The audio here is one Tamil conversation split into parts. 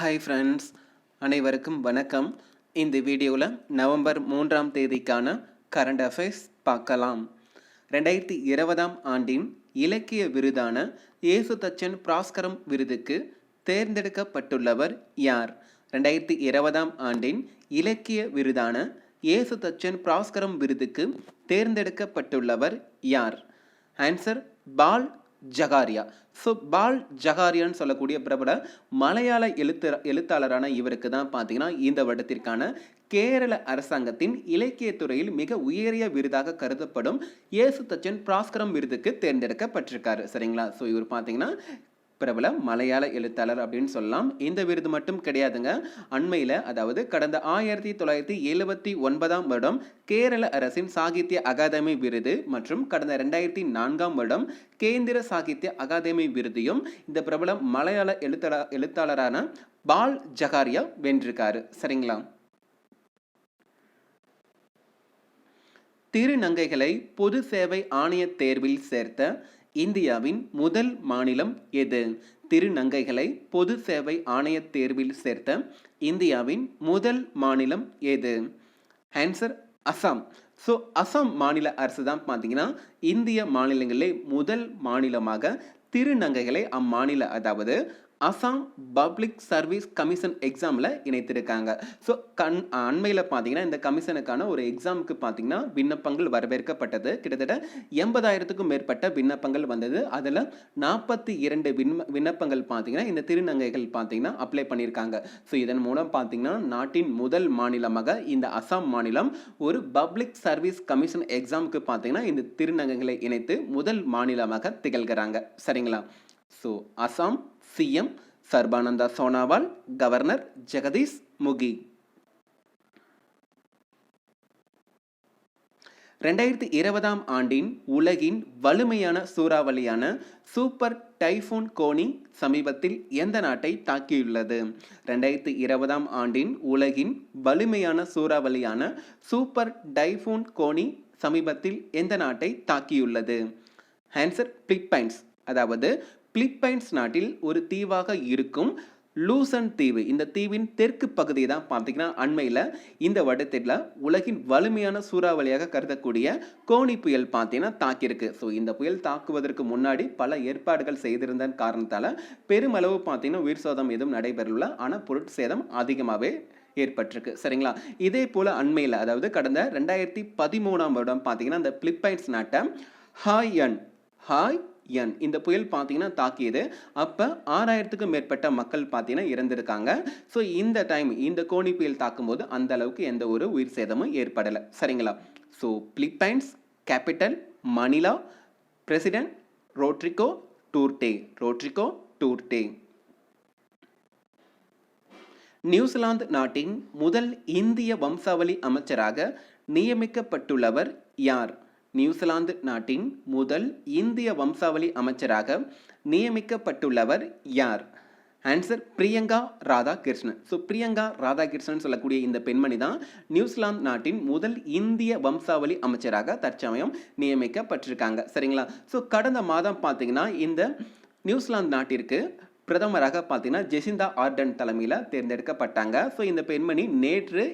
ஹாய் ஃப்ரெண்ட்ஸ் அனைவருக்கும் வணக்கம். இந்த வீடியோவில் நவம்பர் மூன்றாம் தேதிக்கான கரண்ட் அஃபேர்ஸ் பார்க்கலாம். ரெண்டாயிரத்தி இருபதாம் ஆண்டின் இலக்கிய விருதான இயேசு தச்சன் பிராஸ்கரம் விருதுக்கு தேர்ந்தெடுக்கப்பட்டுள்ளவர் யார்? ரெண்டாயிரத்தி இருபதாம் ஆண்டின் இலக்கிய விருதான இயேசு தச்சன் பிராஸ்கரம் விருதுக்கு தேர்ந்தெடுக்கப்பட்டுள்ளவர் யார்? ஆன்சர் பால் ஜகாரியா. ஸோ பால் ஜகாரியான்னு சொல்லக்கூடிய பிரபல மலையாள எழுத்து எழுத்தாளரான இவருக்கு தான் பார்த்தீங்கன்னா இந்த வருடத்திற்கான கேரள அரசாங்கத்தின் இலக்கியத்துறையில் மிக உயரிய விருதாக கருதப்படும் இயேசு தச்சன் பிராஸ்கரம் விருதுக்கு தேர்ந்தெடுக்கப்பட்டிருக்காரு. சரிங்களா? ஸோ இவர் பார்த்தீங்கன்னா பிரபல மலையாள எழுத்தாளர் அப்படின்னு சொல்லலாம். இந்த விருது மட்டும் கிடையாதுங்க. அண்மையில் அதாவது கடந்த ஆயிரத்தி தொள்ளாயிரத்தி எழுபத்தி ஒன்பதாம் வருடம் கேரள அரசின் சாகித்ய அகாதமி விருது மற்றும் கடந்த ரெண்டாயிரத்தி நான்காம் வருடம் கேந்திர சாகித்ய அகாதமி விருதையும் இந்த பிரபல மலையாள எழுத்தாள எழுத்தாளரான பால் ஜகாரியா வென்றிருக்காரு. சரிங்களா? திருநங்கைகளை பொது சேவை ஆணைய தேர்வில் சேர்த்த இந்தியாவின் முதல் மாநிலம் எது? திருநங்கைகளை பொது சேவை ஆணைய தேர்வில் சேர்த்த இந்தியாவின் முதல் மாநிலம் எது? ஆன்சர் அசாம் ஸோ அசாம் மாநில அரசு தான் பார்த்தீங்கன்னா இந்திய மாநிலங்களிலே முதல் மாநிலமாக திருநங்கைகளை அம்மாநில அதாவது அசாம் பப்ளிக் சர்வீஸ் கமிஷன் எக்ஸாமில் இணைத்திருக்காங்க. ஸோ கண் அண்மையில் பார்த்தீங்கன்னா இந்த கமிஷனுக்கான ஒரு எக்ஸாமுக்கு பார்த்தீங்கன்னா விண்ணப்பங்கள் வரவேற்கப்பட்டது. கிட்டத்தட்ட எண்பதாயிரத்துக்கும் மேற்பட்ட விண்ணப்பங்கள் வந்தது. அதில் நாற்பத்தி இரண்டு விண்ண விண்ணப்பங்கள் பார்த்தீங்கன்னா இந்த திருநங்கைகள் பார்த்தீங்கன்னா அப்ளை பண்ணியிருக்காங்க. ஸோ இதன் மூலம் பார்த்தீங்கன்னா நாட்டின் முதல் மாநிலமாக இந்த அசாம் மாநிலம் ஒரு பப்ளிக் சர்வீஸ் கமிஷன் எக்ஸாமுக்கு பார்த்தீங்கன்னா இந்த திருநங்கைகளை இணைத்து முதல் மாநிலமாக திகழ்கிறாங்க. சரிங்களா? So Assam CM Sarbananda Sonowal governor Jagdish Mukhi ரெண்டாயிரத்தி இருபதாம் ஆண்டின் உலகின் வலிமையான சூறாவளியான சூப்பர் டைஃபூன் கோனி சமீபத்தில் எந்த நாட்டை தாக்கியுள்ளது ரெண்டாயிரத்தி இருபதாம் ஆண்டின் உலகின் வலிமையான சூறாவளியான சூப்பர் டைஃபூன் கோனி சமீபத்தில் எந்த நாட்டை தாக்கியுள்ளது ஆன்சர் பிலிப்பைன்ஸ் அதாவது பிலிப்பைன்ஸ் நாட்டில் ஒரு தீவாக இருக்கும் லூசன் தீவு. இந்த தீவின் தெற்கு பகுதியை தான் பார்த்தீங்கன்னா அண்மையில் இந்த வருடத்தில் உலகின் வலிமையான சூறாவளியாக கருதக்கூடிய கோணி புயல் பார்த்தீங்கன்னா தாக்கியிருக்கு. ஸோ இந்த புயல் தாக்குவதற்கு முன்னாடி பல ஏற்பாடுகள் செய்திருந்த காரணத்தால் பெருமளவு பார்த்தீங்கன்னா உயிர் சோதம் எதுவும் நடைபெறல ஆனால் பொருட்சேதம் அதிகமாகவே ஏற்பட்டிருக்கு. சரிங்களா? இதே போல் அண்மையில் அதாவது கடந்த ரெண்டாயிரத்தி பதிமூணாம் வருடம் பார்த்தீங்கன்னா இந்த பிலிப்பைன்ஸ் நாட்டை அன் ஹாய் என். இந்த புயல் பார்த்தீங்கன்னா தாக்கியது. அப்போ ஆறாயிரத்துக்கும் மேற்பட்ட மக்கள் பார்த்தீங்கன்னா இறந்திருக்காங்க. ஸோ இந்த டைம் இந்த கோணி புயல் தாக்கும்போது அந்த அளவுக்கு எந்த ஒரு உயிர் சேதமும் ஏற்படலை. சரிங்களா? So Philippines capital Manila president Rodrigo Duterte Rodrigo Duterte New Zealand நாட்டின் முதல் இந்திய வம்சாவளி அமைச்சராக நியமிக்கப்பட்டுள்ளவர் யார்? நியூசிலாந்து நாட்டின் முதல் இந்திய வம்சாவளி அமைச்சராக நியமிக்கப்பட்டுள்ளவர் யார்? ஆன்சர் பிரியங்கா ராதாகிருஷ்ணன். ஸோ பிரியங்கா ராதாகிருஷ்ணன் சொல்லக்கூடிய இந்த பெண்மணி தான் நியூசிலாந்து நாட்டின் முதல் இந்திய வம்சாவளி அமைச்சராக தற்சமயம் நியமிக்கப்பட்டிருக்காங்க. சரிங்களா? ஸோ கடந்த மாதம் பார்த்தீங்கன்னா இந்த நியூசிலாந்து நாட்டிற்கு பிரதமராக பார்த்தீங்கன்னா ஜெசிந்தா ஆர்டன் தலைமையில் தேர்ந்தெடுக்கப்பட்டாங்க. ஸோ இந்த பெண்மணி நேற்று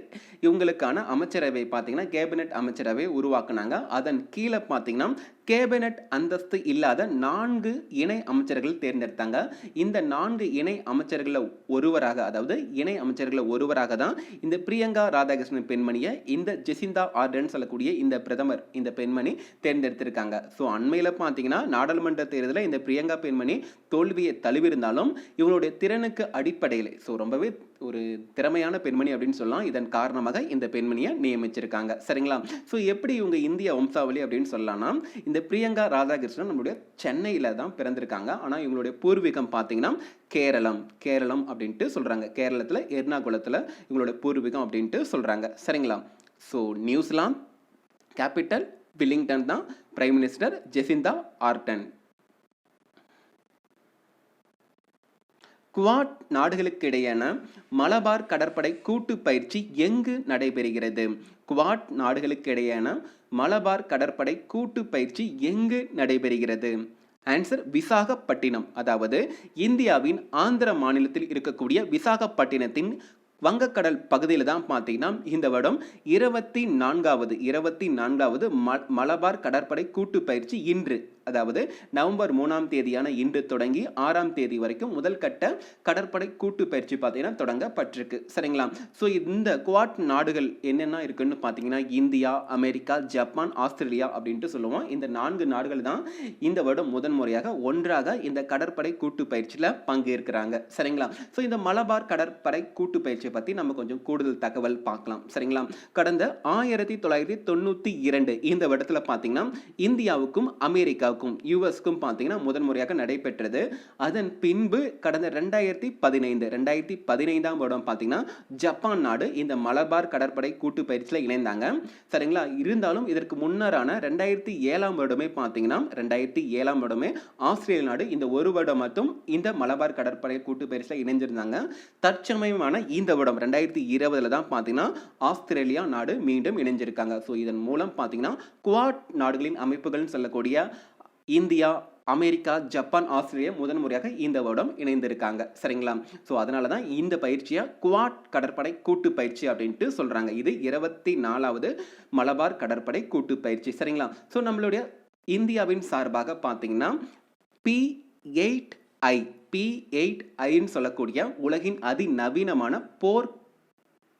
இவங்களுக்கான அமைச்சரவை பார்த்தீங்கன்னா கேபினெட் அமைச்சரவை உருவாக்குனாங்க. அதன் கீழே பார்த்தீங்கன்னா கேபினட் அந்தஸ்து இல்லாத நான்கு இணை அமைச்சர்கள் தேர்ந்தெடுத்தாங்க. இந்த நான்கு இணை அமைச்சர்களில் ஒருவராக அதாவது இணை அமைச்சர்களில் ஒருவராக தான் இந்த பிரியங்கா ராதாகிருஷ்ணன் பெண்மணியை இந்த ஜெசிந்தா ஆர்டன் சொல்லக்கூடிய இந்த பிரதமர் இந்த பெண்மணி தேர்ந்தெடுத்திருக்காங்க. ஸோ அண்மையில் பார்த்தீங்கன்னா நாடாளுமன்ற தேர்தலில் இந்த பிரியங்கா பெண்மணி தோல்வியை தழுவிருந்தாலும் இவங்களுடைய திறனுக்கு அடிப்படையில் ஸோ ரொம்பவே ஒரு திறமையான பெண்மணி அப்படின்னு சொல்லலாம். இதன் காரணமாக இந்த பெண்மணியை நியமிச்சிருக்காங்க. சரிங்களா? ஸோ எப்படி இவங்க இந்திய வம்சாவளி அப்படின்னு சொல்லலாம்னா இந்த பிரியங்கா ராதாகிருஷ்ணன் நம்மளுடைய சென்னையில் தான் பிறந்திருக்காங்க. ஆனால் இவங்களுடைய பூர்வீகம் பார்த்தீங்கன்னா கேரளம் கேரளம் அப்படின்ட்டு சொல்கிறாங்க கேரளத்தில் எர்ணாகுளத்தில் இவங்களுடைய பூர்வீகம் அப்படின்ட்டு சொல்கிறாங்க சரிங்களா? So New Zealand capital Wellington தான் prime minister Jacinda Ardern. Quad நாடுகளுக்கிடையேயான மலபார் கடற்படை கூட்டு பயிற்சி எங்கு நடைபெறுகிறது? குவாட் நாடுகளுக்கிடையேயான மலபார் கடற்படை கூட்டு பயிற்சி எங்கு நடைபெறுகிறது? ஆன்சர் விசாகப்பட்டினம். அதாவது இந்தியாவின் ஆந்திர மாநிலத்தில் இருக்கக்கூடிய விசாகப்பட்டினத்தின் வங்கக்கடல் பகுதியில் தான் பார்த்தீங்கன்னா இந்த வருடம் இருபத்தி நான்காவது இருபத்தி நான்காவது ம மலபார் கடற்படை கூட்டு பயிற்சி இன்று அதாவது நவம்பர் மூணாம் தேதியான இன்று தொடங்கி ஆறாம் தேதி வரைக்கும் முதல் கட்ட கடற்படை கூட்டு பயிற்சி பார்த்தீங்கன்னா தொடங்கப்பட்டிருக்கு. சரிங்களா? ஸோ இந்த குவாட் நாடுகள் என்னென்ன இருக்குன்னு பார்த்தீங்கன்னா இந்தியா அமெரிக்கா ஜப்பான் ஆஸ்திரேலியா அப்படின்ட்டு சொல்லுவோம். இந்த நான்கு நாடுகள் தான் இந்த வருடம் முதன் முறையாக ஒன்றாக இந்த கடற்படை கூட்டு பயிற்சியில் பங்கேற்கிறாங்க. சரிங்களா? ஸோ இந்த மலபார் கடற்படை கூட்டு பயிற்சியை பற்றி நம்ம கொஞ்சம் கூடுதல் தகவல் பார்க்கலாம். சரிங்களா? கடந்த ஆயிரத்தி தொள்ளாயிரத்தி தொண்ணூற்றி இரண்டு இந்த வருடத்தில் பார்த்தீங்கன்னா இந்தியாவுக்கும் அமெரிக்காவுக்கும் யூஎஸ்க்கும் பார்த்தீங்கன்னா முதன் முறையாக நடைபெற்றது. அதன் பின்பு கடந்த ரெண்டாயிரத்தி பதினைந்து ரெண்டாயிரத்தி பதினைந்தாம் வருடம் பார்த்தீங்கன்னா ஜப்பான் நாடு இந்த மலபார் கடற்படை கூட்டு பயிற்சியில் இணைந்தாங்க. சரிங்களா? இருந்தாலும் இதற்கு முன்னரான ரெண்டாயிரத்தி ஏழாம் வருடமே பார்த்தீங்கன்னா ரெண்டாயிரத்தி ஏழாம் வருடமே ஆஸ்திரேலிய நாடு இந்த ஒரு வருடம் மட்டும் இந்த மலபார் கடற்படை கூட்டு பயிற்சியில் இணைஞ்சிருந்தாங்க. தற்சமயமான இந்த வருடம் ரெண்டாயிரத்தி இருபதுல தான் பார்த்தீங்கன்னா ஆஸ்திரேலியா நாடு மீண்டும் இணைஞ்சிருக்காங்க. ஸோ இதன் மூலம் பார்த்தீங்கன்னா குவாட் நாடுகளின் அமைப்புகள்னு சொல்லக்கூடிய இந்தியா அமெரிக்கா ஜப்பான் ஆஸ்திரேலியா முதன் முறையாக இந்த வருடம் இணைந்திருக்காங்க. சரிங்களா? ஸோ அதனால தான் இந்த பயிற்சியை குவாட் கடற்படை கூட்டு பயிற்சி அப்படின்ட்டு சொல்கிறாங்க இது இருபத்தி நாலாவது மலபார் கடற்படை கூட்டு பயிற்சி. சரிங்களா? ஸோ நம்மளுடைய இந்தியாவின் சார்பாக பார்த்தீங்கன்னா B eight I B eight ஐன்னு சொல்லக்கூடிய உலகின் அதிநவீனமான போர்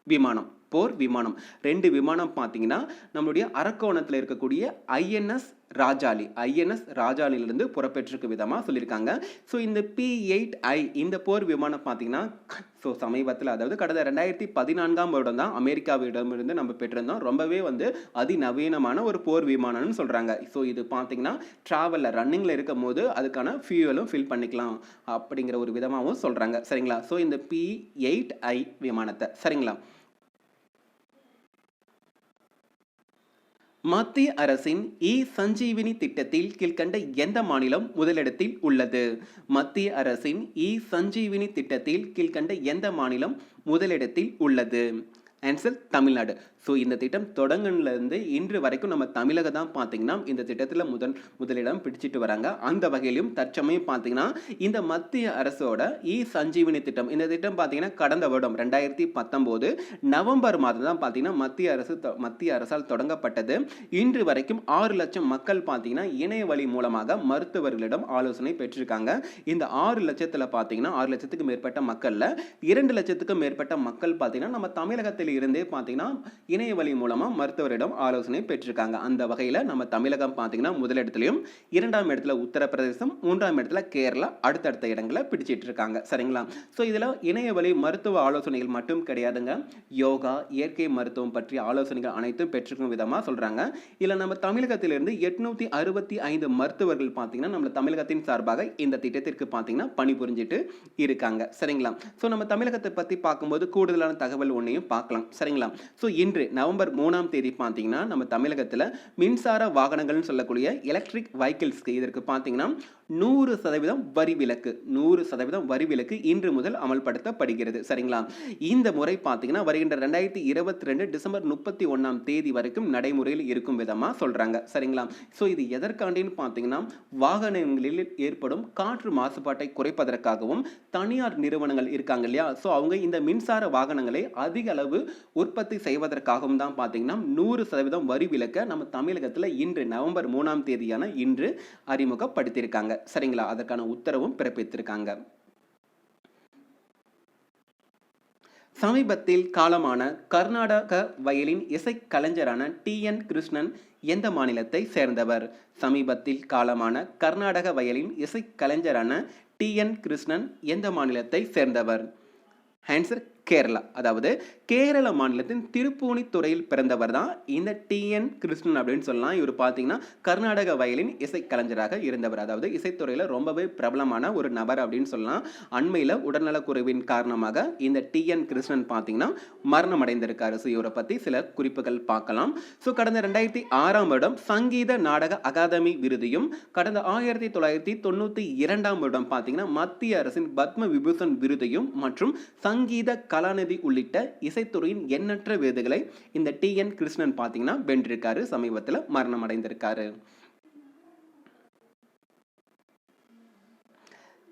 விமானம். போர் விமானம். ரெண்டு விமானம் பார்த்தீங்கன்னா நம்மளுடைய அரக்கோணத்தில் இருக்கக்கூடிய ஐஎன்எஸ் ராஜாலி. ஐஎன்எஸ் ராஜாலிலிருந்து புறப்பெற்றிருக்க விதமாக சொல்லியிருக்காங்க. ஸோ இந்த பி எயிட் ஐ இந்த போர் விமானம் பார்த்தீங்கன்னா ஸோ சமீபத்தில் அதாவது கடந்த ரெண்டாயிரத்தி பதினான்காம் வருடம் தான் அமெரிக்காவிடமிருந்து நம்ம பெற்றிருந்தோம். ரொம்பவே வந்து அதிநவீனமான ஒரு போர் விமானம்னு சொல்கிறாங்க ஸோ இது பார்த்தீங்கன்னா ட்ராவலில் ரன்னிங்கில் இருக்கும் போது அதுக்கான ஃபியூவலும் ஃபில் பண்ணிக்கலாம் அப்படிங்கிற ஒரு விதமாகவும் சொல்கிறாங்க சரிங்களா? ஸோ இந்த பி எயிட் ஐ விமானத்தை. சரிங்களா? மத்திய அரசின் இ சஞ்சீவினி திட்டத்தில் கீழ்கண்ட எந்த மாநிலம் முதலிடத்தில் உள்ளது? மத்திய அரசின் இ சஞ்சீவினி திட்டத்தில் கீழ்கண்ட எந்த மாநிலம் முதலிடத்தில் உள்ளது? ஆன்சர் தமிழ்நாடு. ஸோ இந்த திட்டம் தொடங்கினதுலேருந்து இன்று வரைக்கும் நம்ம தமிழக தான் பார்த்தீங்கன்னா இந்த திட்டத்தில் முதல் முதலிடம் பிடிச்சிட்டு வராங்க. அந்த வகையிலும் தற்சமயம் பார்த்தீங்கன்னா இந்த மத்திய அரசோட இ சஞ்சீவினி திட்டம் இந்த திட்டம் பார்த்தீங்கன்னா கடந்த வருடம் ரெண்டாயிரத்தி பத்தொம்போது நவம்பர் மாதம் தான் பார்த்தீங்கன்னா மத்திய அரசு மத்திய அரசால் தொடங்கப்பட்டது. இன்று வரைக்கும் ஆறு லட்சம் மக்கள் பார்த்தீங்கன்னா இணைய வழி மூலமாக மருத்துவர்களிடம் ஆலோசனை பெற்றிருக்காங்க. இந்த ஆறு லட்சத்தில் பார்த்தீங்கன்னா ஆறு லட்சத்துக்கு மேற்பட்ட மக்களில் இரண்டு லட்சத்துக்கும் மேற்பட்ட மக்கள் பார்த்தீங்கன்னா நம்ம தமிழகத்தில் இருந்தே பார்த்தீங்கன்னா இணைய வழி மூலமாக மருத்துவரிடம் ஆலோசனை பெற்றிருக்காங்க. அந்த வகையில் நம்ம தமிழகம் பார்த்தீங்கன்னா முதலிடத்துலையும் இரண்டாம் இடத்துல உத்தரப்பிரதேசம் மூன்றாம் இடத்துல கேரளா அடுத்தடுத்த இடங்களை பிடிச்சிட்டு இருக்காங்க. சரிங்களா? ஸோ இதில் இணைய வழி மருத்துவ ஆலோசனைகள் மட்டும் கிடையாதுங்க. யோகா இயற்கை மருத்துவம் பற்றிய ஆலோசனைகள் அனைத்தும் பெற்றிருக்கும் விதமாக சொல்கிறாங்க இதில் நம்ம தமிழகத்திலிருந்து எட்நூற்றி அறுபத்தி ஐந்து மருத்துவர்கள் பார்த்தீங்கன்னா நம்ம தமிழகத்தின் சார்பாக இந்த திட்டத்திற்கு பார்த்தீங்கன்னா பணிபுரிஞ்சிட்டு இருக்காங்க. சரிங்களா? ஸோ நம்ம தமிழகத்தை பற்றி பார்க்கும்போது கூடுதலான தகவல் ஒன்றையும் பார்க்கலாம். சரிங்களா? ஸோ இன்று நவம்பர் மூணாம் தேதி பார்த்தீங்கன்னா நம்ம தமிழகத்தில் மின்சார வாகனங்கள்னு சொல்லக்கூடிய எலக்ட்ரிக் வெஹிக்கிள்ஸ்க்கு இதற்கு பார்த்தீங்கன்னா நூறு சதவீதம் வரி விலக்கு நூறு சதவீதம் வரி விலக்கு இன்று முதல் அமல்படுத்தப்படுகிறது. சரிங்களா? இந்த முறை பார்த்தீங்கன்னா வருகின்ற ரெண்டாயிரத்தி இருபத்தி ரெண்டு டிசம்பர் முப்பத்தி ஒன்றாம் தேதி வரைக்கும் நடைமுறையில் இருக்கும் விதமாக சொல்கிறாங்க சரிங்களா? ஸோ இது எதற்காண்டின்னு பார்த்தீங்கன்னா வாகனங்களில் ஏற்படும் காற்று மாசுபாட்டை குறைப்பதற்காகவும் தனியார் நிறுவனங்கள் இருக்காங்க இல்லையா? ஸோ அவங்க இந்த மின்சார வாகனங்களை அதிக அளவு உற்பத்தி செய்வதற்காக ஆகும் தான் பார்த்தீங்கன்னா நூறு சதவீதம் வரி விலக்க நம்ம தமிழகத்தில் இன்று நவம்பர் மூணாம் தேதியான இன்று அறிமுகப்படுத்தியிருக்காங்க. சரிங்களா? அதற்கான உத்தரவும் பிறப்பித்திருக்காங்க. சமீபத்தில் காலமான கர்நாடக வயலின் இசைக்கலைஞரான டி. என். கிருஷ்ணன் எந்த மாநிலத்தை சேர்ந்தவர்? சமீபத்தில் காலமான கர்நாடக வயலின் இசைக்கலைஞரான டி. என். கிருஷ்ணன் எந்த மாநிலத்தை சேர்ந்தவர்? ஆன்சர் கேரளா. அதாவது கேரள மாநிலத்தின் திருப்பூணித்துறையில் பிறந்தவர் தான் இந்த டிஎன் கிருஷ்ணன் அப்படின்னு சொல்லலாம். இவர் பார்த்தீங்கன்னா கர்நாடக வயலின் இசைக்கலைஞராக இருந்தவர். அதாவது இசைத்துறையில் ரொம்பவே பிரபலமான ஒரு நபர் அப்படின்னு சொல்லலாம். அண்மையில் உடல்நலக்குறைவின் காரணமாக இந்த டிஎன் கிருஷ்ணன் பார்த்தீங்கன்னா மரணம் அடைந்திருக்காரு ஸோ இவரை பற்றி சில குறிப்புகள் பார்க்கலாம். ஸோ கடந்த ரெண்டாயிரத்தி ஆறாம் வருடம் சங்கீத நாடக அகாதமி விருதையும் கடந்த ஆயிரத்தி தொள்ளாயிரத்தி தொண்ணூற்றி இரண்டாம் வருடம் பார்த்தீங்கன்னா மத்திய அரசின் பத்ம விபூஷன் விருதையும் மற்றும் சங்கீத கலாநிதி உள்ளிட்ட இசைத்துறையின் எண்ணற்ற விருதுகளை இந்த டி. என். கிருஷ்ணன் பார்த்தீங்கன்னா வென்றிருக்காரு. சமீபத்தில் மரணம் அடைந்திருக்காரு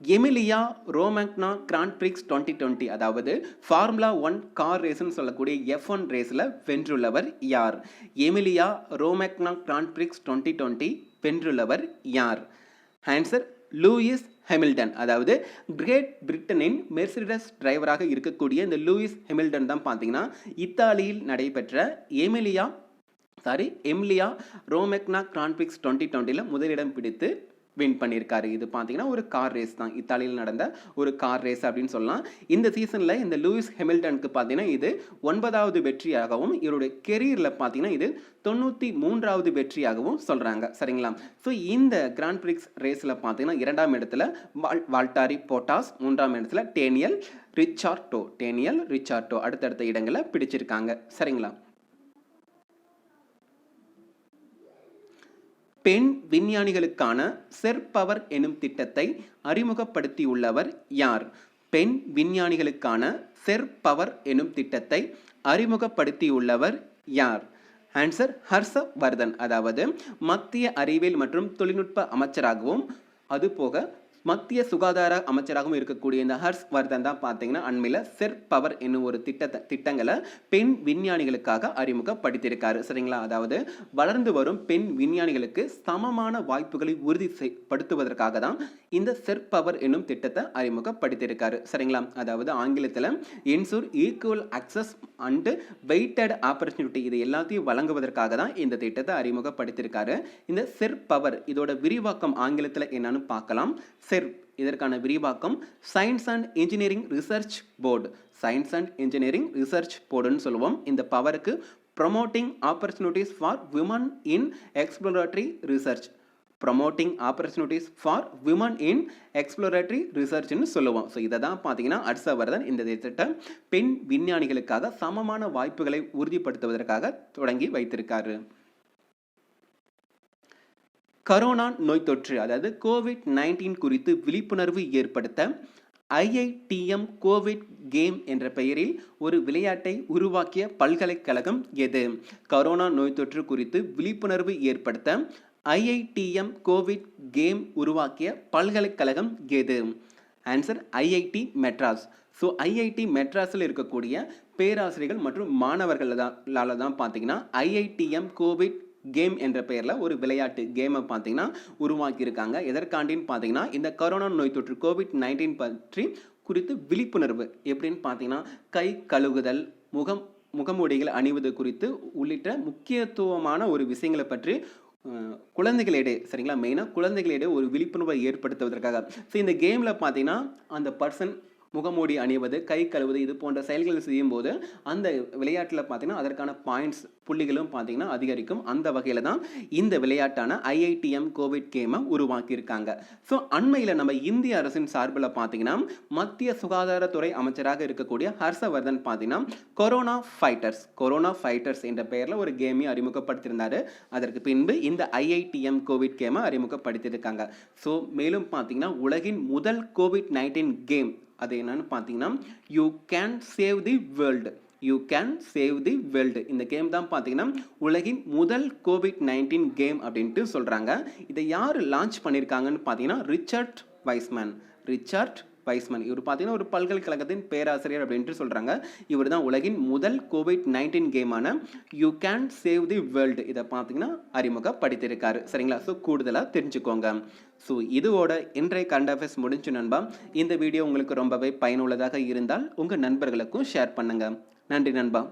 Emilia Romagna Grand Prix twenty twenty அதாவது ஃபார்முலா ஒன் கார் ரேஸ்ன்னு சொல்லக்கூடிய எஃப் ஒன் ரேஸில் வென்றுள்ளவர் யார்? Emilia Romagna Grand Prix twenty twenty வென்றுள்ளவர் யார்? Answer Lewis Hamilton. அதாவது கிரேட் பிரிட்டனின் மெர்சிடஸ் டிரைவராக இருக்கக்கூடிய இந்த லூயிஸ் ஹெமில்டன் தான் பார்த்தீங்கன்னா இத்தாலியில் நடைபெற்ற Emilia sorry Emilia Romagna Grand Prix twenty டுவெண்ட்டியில் முதலிடம் பிடித்து வின் பண்ணியிருக்காரு. இது பார்த்தீங்கன்னா ஒரு கார் ரேஸ் தான். இத்தாலியில் நடந்த ஒரு கார் ரேஸ் அப்படின்னு சொல்லலாம். இந்த சீசனில் இந்த லூயிஸ் ஹெமில்டனுக்கு பார்த்தீங்கன்னா இது ஒன்பதாவது வெற்றியாகவும் இவருடைய கெரியரில் பார்த்தீங்கன்னா இது தொண்ணூற்றி மூன்றாவது வெற்றியாகவும் சொல்கிறாங்க சரிங்களா? ஸோ இந்த கிராண்ட் பிரிக்ஸ் ரேஸில் பார்த்தீங்கன்னா இரண்டாம் இடத்துல வால் வால்டாரி போட்டாஸ் மூன்றாம் இடத்துல டேனியல் ரிச்சார்டோ டேனியல் ரிச்சார்டோ அடுத்தடுத்த இடங்களை பிடிச்சிருக்காங்க. சரிங்களா? பெண் விஞ்ஞானிகளுக்கான செர்பவர் எனும் திட்டத்தை அறிமுகப்படுத்தியுள்ளவர் யார்? பெண் விஞ்ஞானிகளுக்கான செர்பவர் எனும் திட்டத்தை அறிமுகப்படுத்தியுள்ளவர் யார்? ஆன்சர் ஹர்ஷவர்தன். அதாவது மத்திய அறிவியல் மற்றும் தொழில்நுட்ப அமைச்சராகவும் அதுபோக மத்திய சுகாதார அமைச்சராகவும் இருக்கக்கூடிய இந்த ஹர்ஷ் வர்தன் தான் பார்த்தீங்கன்னா அண்மையில் செர் பவர் என்னும் ஒரு திட்டத்தை திட்டங்களை பெண் விஞ்ஞானிகளுக்காக அறிமுகப்படுத்தியிருக்காரு. சரிங்களா? அதாவது வளர்ந்து வரும் பெண் விஞ்ஞானிகளுக்கு சமமான வாய்ப்புகளை உறுதி படுத்துவதற்காக தான் இந்த செர் பவர் என்னும் திட்டத்தை அறிமுகப்படுத்தியிருக்காரு. சரிங்களா? அதாவது ஆங்கிலத்தில் ensure equal access and weighted opportunity இது எல்லாத்தையும் வழங்குவதற்காக தான் இந்த திட்டத்தை அறிமுகப்படுத்தியிருக்காரு. இந்த செர் பவர் இதோட விரிவாக்கம் ஆங்கிலத்தில் என்னன்னு பார்க்கலாம். செர்ப் இதற்கான விரிவாக்கம் science and engineering research board science and engineering research போர்டுன்னு சொல்லுவோம். இந்த பவருக்கு promoting opportunities for women in exploratory research promoting opportunities for women in exploratory ரிசர்ச்னு சொல்லுவோம். ஸோ இதை தான் பார்த்தீங்கன்னா அட்சவர்தன் இந்த திட்டம் பெண் விஞ்ஞானிகளுக்காக சமமான வாய்ப்புகளை உறுதிப்படுத்துவதற்காக தொடங்கி வைத்திருக்காரு. கரோனா நோய் தொற்று அதாவது கோவிட் நைன்டீன் குறித்து விழிப்புணர்வு ஏற்படுத்த ஐஐடிஎம் கோவிட் கேம் என்ற பெயரில் ஒரு விளையாட்டை உருவாக்கிய பல்கலைக்கழகம் எது? கரோனா நோய் தொற்று குறித்து விழிப்புணர்வு ஏற்படுத்த ஐஐடிஎம் கோவிட் கேம் உருவாக்கிய பல்கலைக்கழகம் எது? Answer IIT Madras. So IIT மெட்ராஸில் இருக்கக்கூடிய பேராசிரியர்கள் மற்றும் மாணவர்களால் தான் பார்த்தீங்கன்னா ஐஐடிஎம் கோவிட் கேம் என்ற பெயரில் ஒரு விளையாட்டு கேமை பார்த்தீங்கன்னா உருவாக்கியிருக்காங்க. எதற்காண்டின்னு பார்த்தீங்கன்னா இந்த கொரோனா நோய் தொற்று கோவிட் நைன்டீன் பற்றி குறித்து விழிப்புணர்வு எப்படின்னு பார்த்தீங்கன்னா கை கழுகுதல் முகம் முகமூடிகள் அணிவது குறித்து உள்ளிட்ட முக்கியத்துவமான ஒரு விஷயங்களை பற்றி குழந்தைகளிடையே சரிங்களா மெயினாக குழந்தைகளிடையே ஒரு விழிப்புணர்வை ஏற்படுத்துவதற்காக. ஸோ இந்த கேமில் பார்த்தீங்கன்னா அந்த பர்சன் முகமூடி அணிவது கை கழுவுது இது போன்ற செயல்கள் செய்யும்போது அந்த விளையாட்டில் பார்த்தீங்கன்னா அதற்கான பாயிண்ட்ஸ் புள்ளிகளும் பார்த்தீங்கன்னா அதிகரிக்கும். அந்த வகையில் தான் இந்த விளையாட்டான ஐஐடிஎம் கோவிட் கேமை உருவாக்கியிருக்காங்க. ஸோ அண்மையில் நம்ம இந்திய அரசின் சார்பில் பார்த்தீங்கன்னா மத்திய சுகாதாரத்துறை அமைச்சராக இருக்கக்கூடிய ஹர்ஷவர்தன் பார்த்தீங்கன்னா கொரோனா ஃபைட்டர்ஸ் கொரோனா ஃபைட்டர்ஸ் என்ற பெயரில் ஒரு கேமையும் அறிமுகப்படுத்தியிருந்தார். அதற்கு பின்பு இந்த ஐஐடிஎம் கோவிட் கேமை அறிமுகப்படுத்தியிருக்காங்க. ஸோ மேலும் பார்த்தீங்கன்னா உலகின் முதல் கோவிட் நைன்டீன் கேம் அது என்னன்னு பார்த்தீங்கன்னா you can save the world you can save the world இந்த கேம் தான் பார்த்தீங்கன்னா உலகின் முதல் கோவிட் நைன்டீன் கேம் அப்படின்ட்டு சொல்கிறாங்க இதை யார் லான்ச் பண்ணியிருக்காங்கன்னு பார்த்தீங்கன்னா ரிச்சர்ட் வைஸ்மேன் ரிச்சர்ட் வைஸ்மன் இவர் பார்த்தீங்கன்னா ஒரு பல்கலைக்கழகத்தின் பேராசிரியர் அப்படின்ட்டு சொல்கிறாங்க இவர் தான் உலகின் முதல் Covid nineteen கேமான you can save the world இதை பார்த்தீங்கன்னா அறிமுகப்படுத்தியிருக்காரு சரிங்களா? ஸோ கூடுதலாக தெரிஞ்சுக்கோங்க. ஸோ இதோட இன்றைய கரண்ட் அஃபேர்ஸ் முடிஞ்சு நண்பா இந்த வீடியோ உங்களுக்கு ரொம்பவே பயனுள்ளதாக இருந்தால் உங்கள் நண்பர்களுக்கும் ஷேர் பண்ணுங்கள் நன்றி நண்பா.